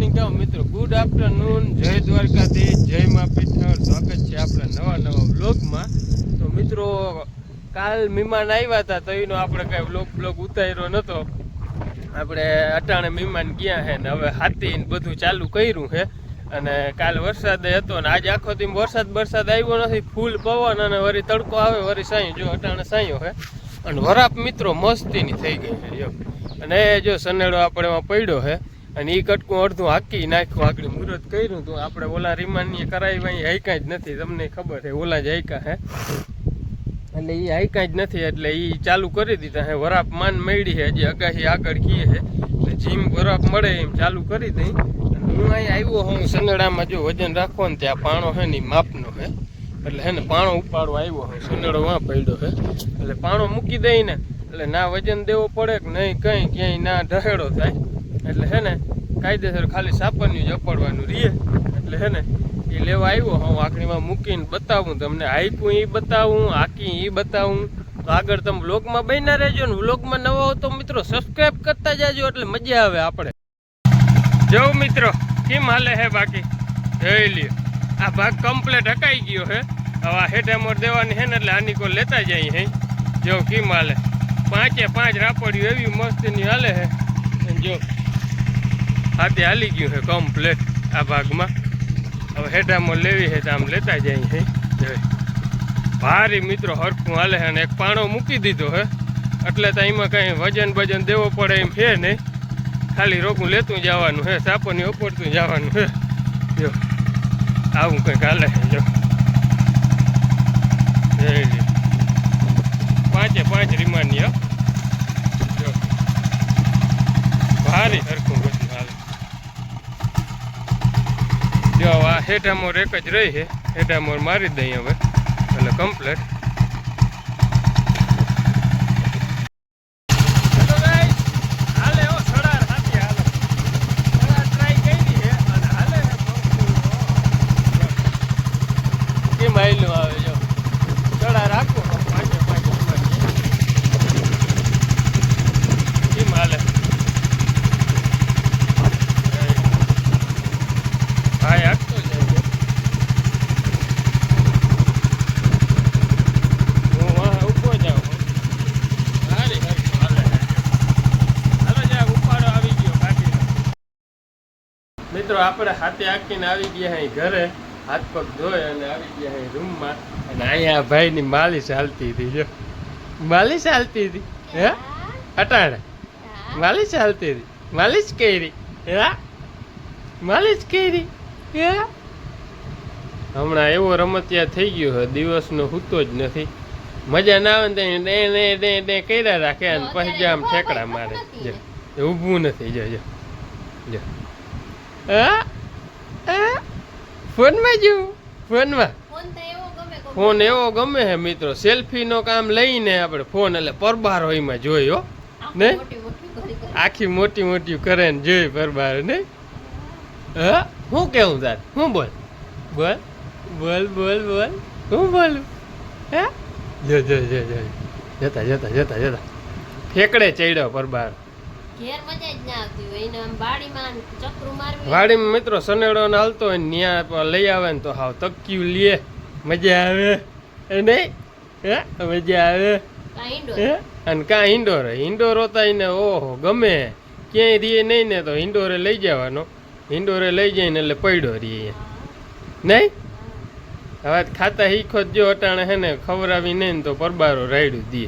Morning મિત્રો good afternoon જય દ્વારકાધીશ, જય મા પીઠળ. સ્વાગત છે આપણા નવા નવા વ્લોગમાં. તો મિત્રો, કાલ મહેમાન આવ્યા હતા, તો એનો આપણે કાંઈ બ્લોગ બ્લોગ ઉતાર્યો નહોતો આપણે અટાણે મહેમાન ગયા છે ને હવે હાથી ને બધું ચાલુ કર્યું છે અને કાલ વરસાદ હતો ને આજે આખો દી વરસાદ વરસાદ આવ્યો નથી, ફૂલ પવન અને વરી તડકો આવે, વરી સાંયો જો અટાણે સાંયો છે અને વરાપ મિત્રો મસ્તીની થઈ ગઈ છે અને જો સનેડો આપણે એમાં પડ્યો છે અને એ કટકું અડધું હાકી નાખ્યું આગળ મુહૂર્ત કર્યું તો. આપણે ઓલા રીમાનની કરાવી હાઈકા જ નથી. તમને ખબર છે, ઓલા જ હાઈકા હે. એટલે એ હાઈકા જ નથી, એટલે એ ચાલુ કરી દીધા હે. વરાપ માન મળી છે હજી અગાસી આગળ કીએ છે એટલે જીમ વરાપ મળે એમ ચાલુ કરી દઈ. હું અહીં આવ્યો હું સનેડામાં જો વજન રાખો ને ત્યાં પાણો છે ને માપનો હે. એટલે હે ને પાણો ઉપાડવા આવ્યો હું સનેડો વાં પડ્યો હે. એટલે પાણો મૂકી દઈ ને. એટલે ના વજન દેવો પડે કે નહીં, કંઈ ક્યાંય ના ઢહેડો થાય. એટલે હે ને, કાયદેસર ખાલી સાપરનું જ અપાડવાનું રીએ. એટલે હે ને, એ લેવા આવ્યો, હું આખરીમાં મૂકીને બતાવું, તમને હાઈકું એ બતાવું હાકી એ બતાવું. તો આગળ તમે વ્લોગમાં બન્યા રહેજો ને, વ્લોગમાં નવા હો તો મિત્રો સબસ્ક્રાઈબ કરતા જાજો, એટલે મજા આવે આપણે. જવું મિત્રો, કેમ હાલે હે બાકી? જોઈ લ્યો. આ ભાગ કમ્પ્લેટ હકાઈ ગયો હે. હવે આ હેઠે મોર દેવાની હે ને, એટલે આની કોઈ લેતા જાય હે. જો કેમ હાલે? પાંચે પાંચ રાપડ્યું એવી મસ્તીની હાલે હે. જો હાથે હાલી ગયું છે કમ્પ્લેટ આ ભાગમાં. હવે હેઠામાં લેવી છે તો આમ લેતા જાય છે. ભારે મિત્રો હરખું હાલે છે અને એક પાણો મૂકી દીધો હે એટલે તો એમાં કાંઈ વજન બજન દેવો પડે એમ છે નહીં ખાલી રોકું લેતું જવાનું હે સાપોની ઓપડતું જવાનું હે જો. આવું કંઈક હાલે છે, જો. પાંચે પાંચ રીમાની ભારી હરખું બધું હાલે જો આ હેઠામોર એક જ રહી છે. હેઠામોર મારી દઈએ હવે. એટલે કમ્પ્લેટ કેમ આયલું આવે જો ચડા રાખો પાંચે પાંચ કેમ હાલે ભાઈ હાંકતો જાય છે. હું વાં ઊભો જાઉં છું. હારી હારી હાલે હાલો જા ઉપાડો આવી ગયો કાઢીને મિત્રો આપણે હાથે આખીને આવી ગયા અહીં ઘરે હાથ પગ ધોઈ અને આવી ગયા અહીં રૂમમાં. અને અહીંયા ભાઈની માલિશ હાલતી હતી જો. માલિશ હાલતી હતી હે? અટાણે. માલિશ હાલતી હતી. માલિશ કરી હે? માલિશ કરી હે? હમણાં એવો રમતિયા થઈ ગયો હે દિવસનો હૂતો જ નથી. મજા ના આવે ને ડે ડે ડે ડે કર્યા રાખે અને પછી આમ ઠેકડા મારે. જો ઊભું નથી જો જો. જો. ફોનમાં જોવું ફોનમાં ફોન ફોનમાં? એવો ગમે કોક ફોન એવો ગમે હે મિત્રો. સેલ્ફીનો કામ લઈને આપણે ફોન એટલે પરબાર એમાં જોયો ને? આખી મોટી મોટી કરે ને જોઈ પરબાર ને? હા હું કેવું તાર? હું બોલ? બોલ? બોલ બોલ બોલ. હું બોલું? હે? જો જો જો જો. જતા જતા જતા જતા. ફેકડે ચડ્યો પરબાર. ઘેર મજા જ ના આવતી હોય. એને આમ બાડીમાં ચક્રું મારવી વાડીમાં મિત્રો સનેડો ને હાલતો હોય ને ન્યા લઈ આવે ને તો હાવ તક્યું લે. મજા આવે. એ નહીં? હે? મજા આવે. અને કાં ઇન્ડોર ઇન્ડોર હોતા એને ઓહો ગમે. ક્યાંય રીએ નહીં ને તો ઇન્ડોરે લઈ જવાનો. ઇન્ડોરે લઈ જઈને એટલે પડ્યો રીએ. નહીં? હવે ખાતા હીખો જો અટાણે હે ને ખવડાવી નહીં ને તો પરબારો રાયડું દે.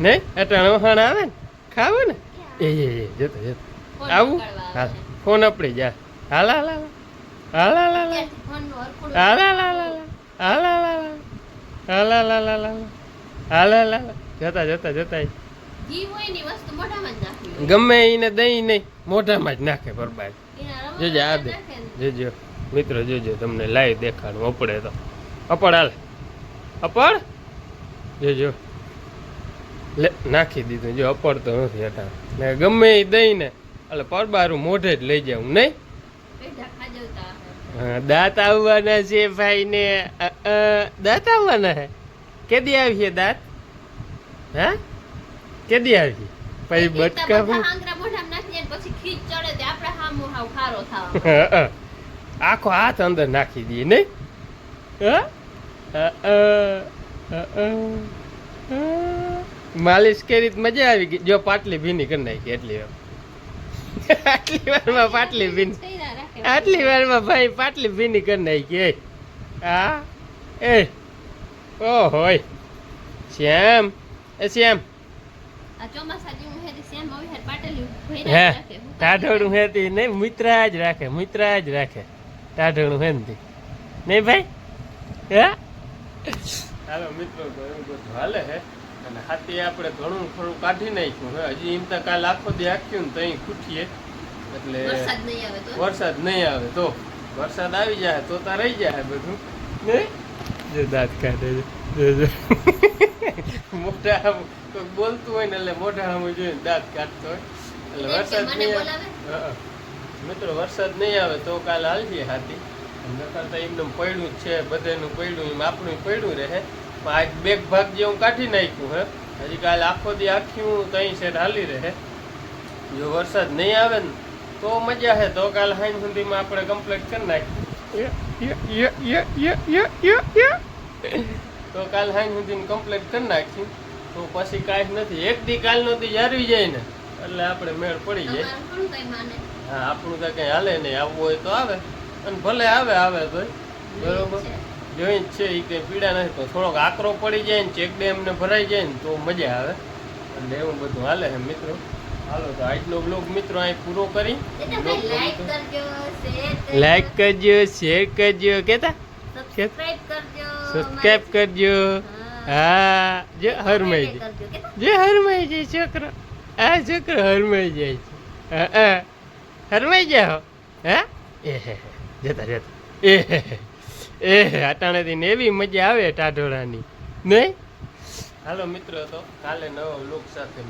નહીં? અટાણે વહાણ આવે ને? ખાવે ને? એ એ એ જતો જતો આવું હાલ ફોન આપણી જા હાલ હાલ હાલ હાલ હાલ હાલ હાલ હાલ હાલ હાલ હાલ હાલ હાલ હાલ હાલ હાલ જતા જતા જતા. ગમે એને દઈ નહીં મોઢામાં જ નાખે બરબાદ જોજો જોજે આ દે જોજો મિત્રો જોજો તમને લાઈવ દેખાડું અપડે તો અપડ હાલ અપડ જોજો નાખી દીધું જો અપડતો નથી હતા. ને ગમે એ દઈ ને એટલે પરબારું મોઢે જ લઈ જાઉં નહીં? દાંત આવવાના છે ભાઈ ને દાંત આવવાના હે? કેદી આવીએ દાંત? હા? કેદી આવી પછી બટકા આખો હાથ અંદર નાખી દઈએ નહીં? હા. માલિશ કરી મજા આવી ગઈ. જો પાટલી ભીની કરી નાખી એટલી વાર આટલી વારમાં પાટલી ભીની. આટલી વારમાં ભાઈ પાટલી ભીની કરી નાખી હા? એ. ઓ હોય શ્યામ. એ શ્યામ. ટાઢોળું હે નહીં મિત્રા જ રાખે મિત્રા જ રાખે. ટાઢોળું હે નહીં ભાઈ? હે? હાલો મિત્રો તો એવું બધું હાલે હે. અને હાથી આપણે ઘણું ખરું કાઢી નાખ્યું હે. હજી એમ તો કાલ આખો દે આખ્યું ને તઈ ખૂટીએ. એટલે વરસાદ નહીં આવે તો? વરસાદ આવે તો? વરસાદ આવી જાય તો તા રહી જાય બધું. નહીં? જો દાંત કાઢે છે. જો જો. મોઢા બોલતું હોય ને એટલે મોઢા આમ જોઈને દાંત કાઢતો હોય. એટલે વરસાદ નહીં બોલાવે? આવે મિત્રો વરસાદ નહીં આવે તો કાલ હાલજે હાથી. નકર તો એમને પડ્યું જ છે બધાનું પડ્યું એમ આપણું પડ્યું રહે. પણ આજ બે ભાગ જેવું કાઢી નાખ્યું હે. હજી કાલ આખો દી આખ્યું તઈ સેટ હાલી રહે. જો વરસાદ નહીં આવે ને તો મજા હે. તો કાલ હાઈન સુધીમાં આપણે કમ્પ્લીટ કરી નાખીએ. તો કાલ હાઈન સુધીમાં કમ્પ્લીટ કરી નાખ્યું તો પછી કાંઈ નથી. એક દી કાલનો દી જારવી જાય ને એટલે આપણે મેળ પડી જાય. તમારું કોણ કઈ માને. હા આપણું તો કઈ હાલે નહીં. આવવું હોય તો આવે. અને ભલે આવે આવે તો બરોબર? છે. જોઈ છે એ કઈ પીડા નથી તો થોડોક આકરો પડી જાય ને ચેક ડેમ ને ભરાઈ જાય ને તો મજા આવે. એટલે એવું બધું હાલે છે મિત્રો. હાલો તો આજનો બ્લોગ મિત્રો અહીં પૂરો કરી. લાઈક કરજો શેર કરજો. કેતા? સબસ્ક્રાઇબ કરજો હા. જે હરમાઈ જાય. કરજો કેતા? જે હરમાઈ જાય છોકરો. આ છોકરો હરમાઈ જાય છે. હા, હા. હરમાઈ જાઓ હા? એ હે હે. જતા જતા એ હે હે. એ. અટાણેથી ને એવી મજા આવે ટાઢોળાની નહીં હાલો મિત્રો તો કાલે નવો લોક સાથે.